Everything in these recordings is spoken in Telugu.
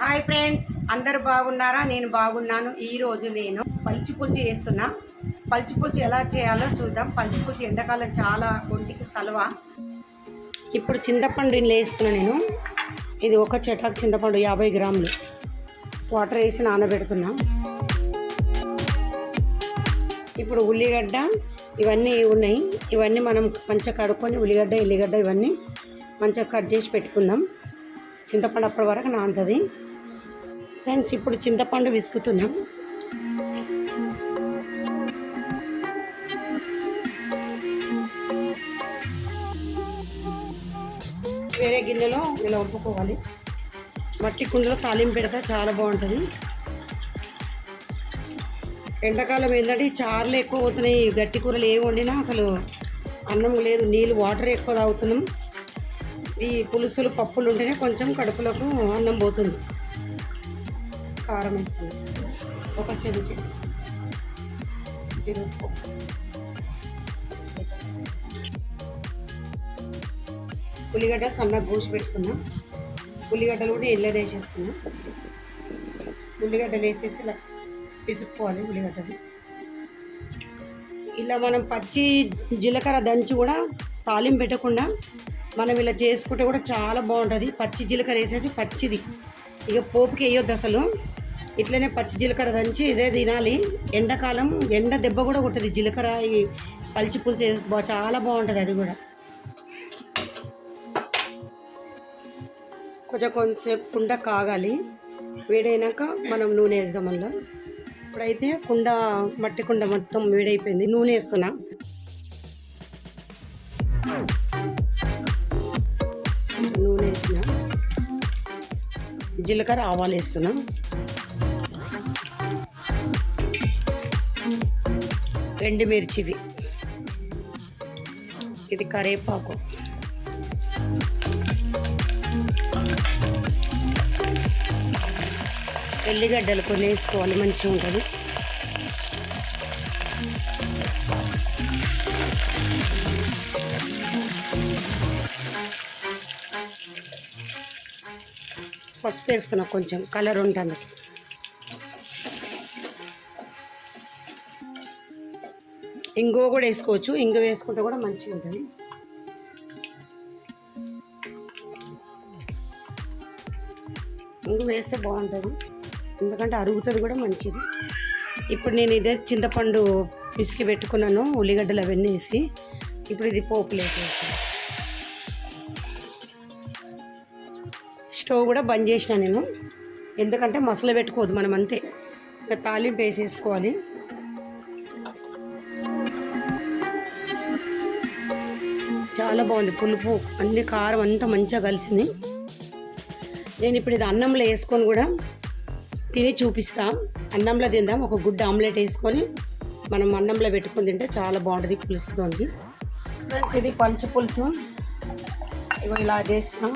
హాయ్ ఫ్రెండ్స్ అందరు బాగున్నారా? నేను బాగున్నాను. ఈ రోజు నేను పల్చి పులుసు చేస్తున్నా. పల్చి పులుసు ఎలా చేయాలో చూద్దాం. పల్చి పులుసు ఎండాకాలం చాలా ఒంటికి సలవ. ఇప్పుడు చింతపండు ఇందులో వేస్తున్నా నేను. ఇది ఒక చెటాకు చింతపండు యాభై గ్రాములు. వాటర్ వేసి నానబెడుతున్నా. ఇప్పుడు ఉల్లిగడ్డ ఇవన్నీ ఉన్నాయి. ఇవన్నీ మనం మంచిగా కడుక్కొని ఉల్లిగడ్డ ఎల్లిగడ్డ ఇవన్నీ మంచిగా కట్ చేసి పెట్టుకుందాం. చింతపండు అప్పటి వరకు నాంతది ఫ్రెండ్స్ ఇప్పుడు చింతపండు విసుకుతున్నాం. వేరే గిన్నెలో ఇలా ఉప్పుకోవాలి మట్టి కుండలో తాలింపు పెడితే చాలా బాగుంటుంది. ఎండాకాలం ఏంటంటే చారులు ఎక్కువ అవుతున్నాయి గట్టి కూరలు ఏమి వండినా అసలు అన్నం లేదు నీళ్ళు వాటర్ ఎక్కువ తాగుతున్నాం. ఈ పులుసులు పప్పులు ఉంటేనే కొంచెం కడుపులకు అన్నం పోతుంది. కారం వేస్తుంది ఒక చెంచా పెరుగు ఉల్లిగడ్డ సన్నగా పోసి పెట్టుకున్నా. ఉల్లిగడ్డలు కూడా ఎల్ల వేసేస్తున్నా. ఉల్లిగడ్డలు వేసేసి ఇలా పిసుక్కోవాలి ఉల్లిగడ్డలు. ఇలా మనం పచ్చి జీలకర్ర దంచి కూడా తాలింపు పెట్టకుండా మనం ఇలా చేసుకుంటే కూడా చాలా బాగుంటుంది. పచ్చి జీలకర్ర వేసేసి పచ్చిది. ఇక పోపుకి వేయొద్దు అసలు. ఇట్లనే పచ్చి జీలకర్ర దంచి ఇదే తినాలి. ఎండాకాలం ఎండ దెబ్బ కూడా కొట్టదు. జీలకర్ర ఈ పల్చి పులుసు చాలా బాగుంటుంది అది కూడా. కొంచెం కొంతసేపు కుండ కాగాలి. వేడైనాక మనం నూనె వేద్దాం మళ్ళీ ఇప్పుడైతే కుండ మట్టి కుండ మొత్తం వేడైపోయింది. నూనె వేస్తున్నా. నూనె వేసిన జీలకర్ర ఆవాలు వేస్తున్నా. ఎండుమిర్చివి. ఇది కరేపాకు. ఎల్లిగడ్డలు కొన్ని వేసుకోవాలి మంచిగా ఉంటుంది. పసుపు వేస్తున్నా కొంచెం కలర్ ఉంటుంది. ఇంగువ కూడా వేసుకోవచ్చు. ఇంగ వేసుకుంటే కూడా మంచిగా ఉంటుంది. ఇంగు వేస్తే బాగుంటుంది. ఎందుకంటే అరుగుతుంది కూడా మంచిది. ఇప్పుడు నేను ఇదే చింతపండు పిసికి పెట్టుకున్నాను ఉల్లిగడ్డలు అవన్నీ వేసి. ఇప్పుడు ఇది పోపులు వేసేసి. స్టవ్ కూడా బంద్ చేసిన నేను. ఎందుకంటే మసలు పెట్టుకోవద్దు మనం అంతే. ఇంకా తాలింపు వేసేసుకోవాలి. చాలా బాగుంది. పులుపు అన్ని కారం అంతా మంచిగా కలిసింది. నేను ఇప్పుడు ఇది అన్నంలో వేసుకొని కూడా తిని చూపిస్తా. అన్నంలో తిందాం. ఒక గుడ్డ ఆమ్లెట్ వేసుకొని మనం అన్నంలో పెట్టుకొని తింటే చాలా బాగుంటుంది పులుసుతోంది. మంచిది ఇది పులుసు. ఇగో ఇలా చేసినాం.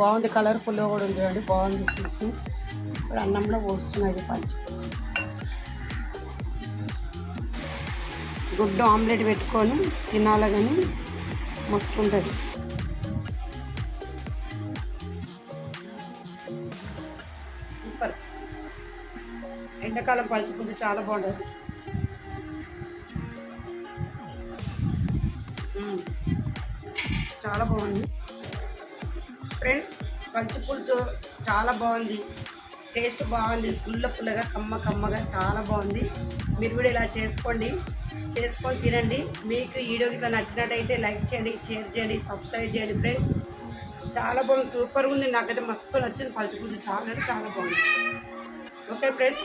బాగుంది కలర్ఫుల్గా కూడా ఉంది చూడండి. బాగుంది పులుసు. ఇప్పుడు అన్నంలో పోస్తున్నది పంచు పులుసు. గుడ్డు ఆమ్లెట్ పెట్టుకొని తినాలి కానీ మస్తు ఉంటుంది సూపర్. ఎండాకాలం పలుచుకుంటే చాలా బాగుంటుంది. చాలా బాగుంది. ఫ్రెండ్స్ పచ్చి పులుసు చాలా బాగుంది. టేస్ట్ బాగుంది. పుల్ల పుల్లగా కమ్మ కమ్మగా చాలా బాగుంది. మీరు కూడా ఇలా చేసుకోండి. చేసుకొని తినండి. మీకు ఈ వీడియో ఇట్లా నచ్చినట్టయితే లైక్ చేయండి షేర్ చేయండి సబ్స్క్రైబ్ చేయండి ఫ్రెండ్స్. చాలా బాగుంది. సూపర్గా ఉంది. నాకైతే మస్తు నచ్చింది. పలుచుకుంది చాలా అంటే చాలా బాగుంది. Okay friends.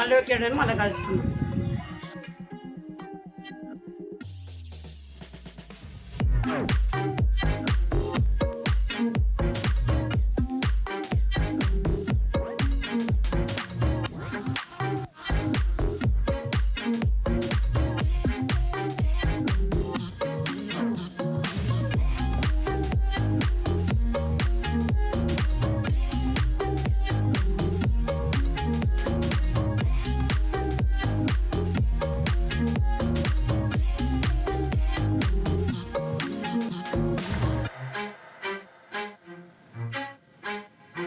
మళ్ళీ ఓకే మళ్ళీ కలుసుకుందాం.